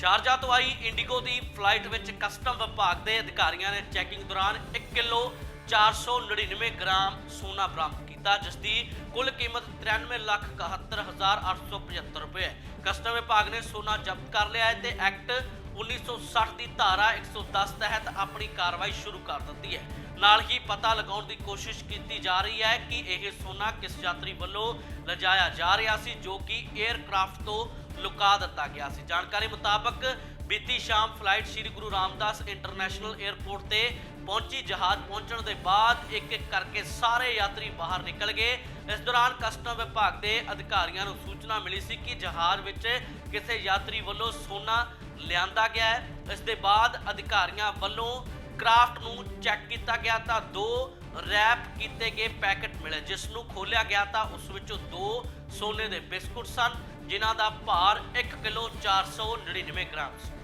Sharjah ਤੋਂ ਆਈ IndiGo ਦੀ ਫਲਾਈਟ ਵਿੱਚ ਕਸਟਮ ਵਿਭਾਗ ਦੇ ਅਧਿਕਾਰੀਆਂ ਨੇ ਚੈਕਿੰਗ ਦੌਰਾਨ 1 ਕਿਲੋ 499 ਗ੍ਰਾਮ ਸੋਨਾ ਬਰਾਮਦ ਕੀਤਾ, ਜਿਸ ਦੀ ਕੁੱਲ ਕੀਮਤ 93 ਲੱਖ 71875 ਰੁਪਏ ਹੈ। ਕਸਟਮ ਵਿਭਾਗ ਨੇ ਸੋਨਾ ਜ਼ਬਤ ਕਰ ਲਿਆ ਹੈ ਤੇ ਐਕਟ 1960 ਦੀ ਧਾਰਾ 110 ਤਹਿਤ ਆਪਣੀ ਕਾਰਵਾਈ ਸ਼ੁਰੂ ਕਰ ਦਿੱਤੀ ਹੈ। ਨਾਲ ਹੀ ਪਤਾ ਲਗਾਉਣ ਦੀ ਕੋਸ਼ਿਸ਼ ਕੀਤੀ ਜਾ ਰਹੀ ਹੈ ਕਿ ਇਹ ਸੋਨਾ ਕਿਸ ਯਾਤਰੀ ਵੱਲੋਂ ਲਿਜਾਇਆ ਜਾ ਰਿਹਾ ਸੀ, ਜੋ ਕਿ 에ਅਰਕ੍ਰਾਫਟ ਤੋਂ ਲੁਕਾ ਦਿੱਤਾ ਗਿਆ ਸੀ। ਜਾਣਕਾਰੀ ਮੁਤਾਬਕ ਬੀਤੀ ਸ਼ਾਮ flight Sri Guru Ramdas international airport ਤੇ ਪਹੁੰਚੀ, ਜਹਾਜ਼ ਪਹੁੰਚਣ ਦੇ ਬਾਅਦ ਇੱਕ ਇੱਕ ਕਰਕੇ ਸਾਰੇ ਯਾਤਰੀ ਬਾਹਰ ਨਿਕਲ ਗਏ। ਇਸ ਦੌਰਾਨ ਕਸਟਮ ਵਿਭਾਗ ਦੇ ਅਧਿਕਾਰੀਆਂ ਨੂੰ ਸੂਚਨਾ ਮਿਲੀ ਸੀ ਕਿ ਜਹਾਜ਼ ਵਿੱਚ ਕਿਸੇ ਯਾਤਰੀ ਵੱਲੋਂ ਸੋਨਾ ਲਿਆਂਦਾ ਗਿਆ ਹੈ। ਇਸ ਦੇ ਬਾਅਦ ਅਧਿਕਾਰੀਆਂ ਵੱਲੋਂ ਕਰਾਫਟ ਨੂੰ ਚੈੱਕ ਕੀਤਾ ਗਿਆ ਤਾਂ ਦੋ ਰੈਪ ਕੀਤੇ ਗਏ ਪੈਕੇਟ ਮਿਲੇ। ਜਿਸ ਨੂੰ ਖੋਲ੍ਹਿਆ ਗਿਆ ਤਾਂ ਉਸ ਵਿੱਚੋਂ ਦੋ ਸੋਨੇ ਦੇ ਬਿਸਕੁਟ ਸਨ, ਜਿਨ੍ਹਾਂ ਦਾ ਭਾਰ 1 ਕਿਲੋ 499 ਗ੍ਰਾਮ ਸੀ